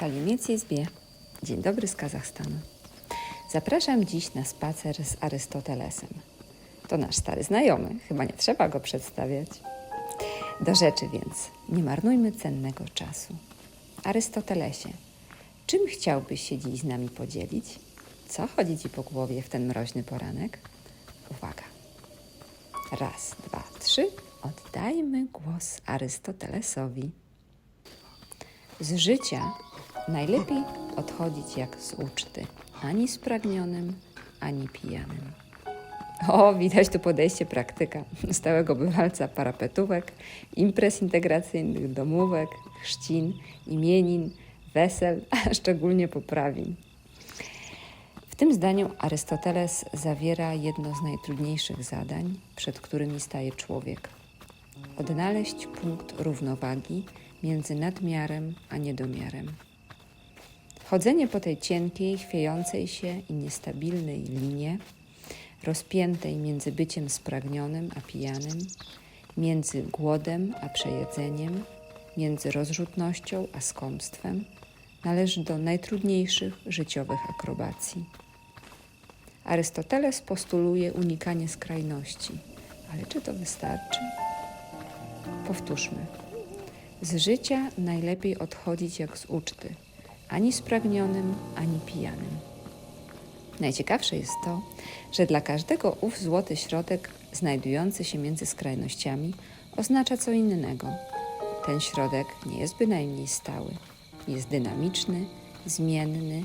Aliemiec Izbie. Dzień dobry z Kazachstanu. Zapraszam dziś na spacer z Arystotelesem. To nasz stary znajomy, chyba nie trzeba go przedstawiać. Do rzeczy więc, nie marnujmy cennego czasu. Arystotelesie, czym chciałbyś się dziś z nami podzielić? Co chodzi ci po głowie w ten mroźny poranek? Uwaga. Raz, dwa, trzy. Oddajmy głos Arystotelesowi. Z życia najlepiej odchodzić jak z uczty, ani spragnionym, ani pijanym. O, widać tu podejście praktyka, stałego bywalca parapetówek, imprez integracyjnych, domówek, chrzcin, imienin, wesel, a szczególnie poprawin. W tym zdaniu Arystoteles zawiera jedno z najtrudniejszych zadań, przed którymi staje człowiek. Odnaleźć punkt równowagi między nadmiarem a niedomiarem. Chodzenie po tej cienkiej, chwiejącej się i niestabilnej linie, rozpiętej między byciem spragnionym a pijanym, między głodem a przejedzeniem, między rozrzutnością a skąpstwem, należy do najtrudniejszych życiowych akrobacji. Arystoteles postuluje unikanie skrajności, ale czy to wystarczy? Powtórzmy. Z życia najlepiej odchodzić jak z uczty, ani spragnionym, ani pijanym. Najciekawsze jest to, że dla każdego ów złoty środek, znajdujący się między skrajnościami, oznacza co innego. Ten środek nie jest bynajmniej stały, jest dynamiczny, zmienny,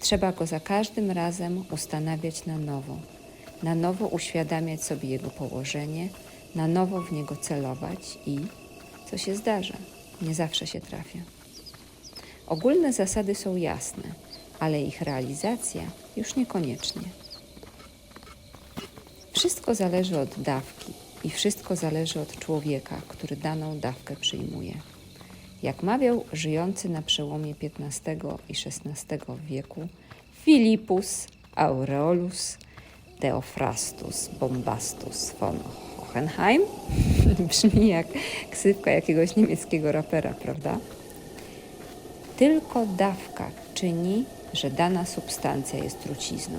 trzeba go za każdym razem ustanawiać na nowo, na nowo uświadamiać sobie jego położenie, na nowo w niego celować i, co się zdarza, nie zawsze się trafia. Ogólne zasady są jasne, ale ich realizacja już niekoniecznie. Wszystko zależy od dawki i wszystko zależy od człowieka, który daną dawkę przyjmuje. Jak mawiał żyjący na przełomie XV i XVI wieku Filipus Aureolus Theophrastus Bombastus von Hohenheim, brzmi jak ksywka jakiegoś niemieckiego rapera, prawda? Tylko dawka czyni, że dana substancja jest trucizną.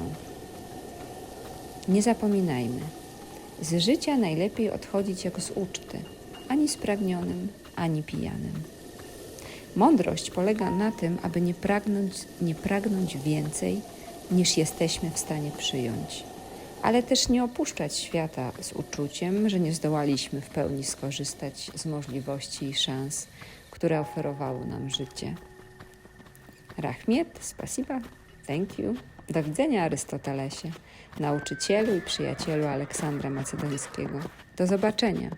Nie zapominajmy, z życia najlepiej odchodzić jak z uczty, ani spragnionym, ani pijanym. Mądrość polega na tym, aby nie pragnąć, nie pragnąć więcej, niż jesteśmy w stanie przyjąć, ale też nie opuszczać świata z uczuciem, że nie zdołaliśmy w pełni skorzystać z możliwości i szans, które oferowało nam życie. Rachmiet, spasiba, thank you. Do widzenia, Arystotelesie, nauczycielu i przyjacielu Aleksandra Macedońskiego. Do zobaczenia.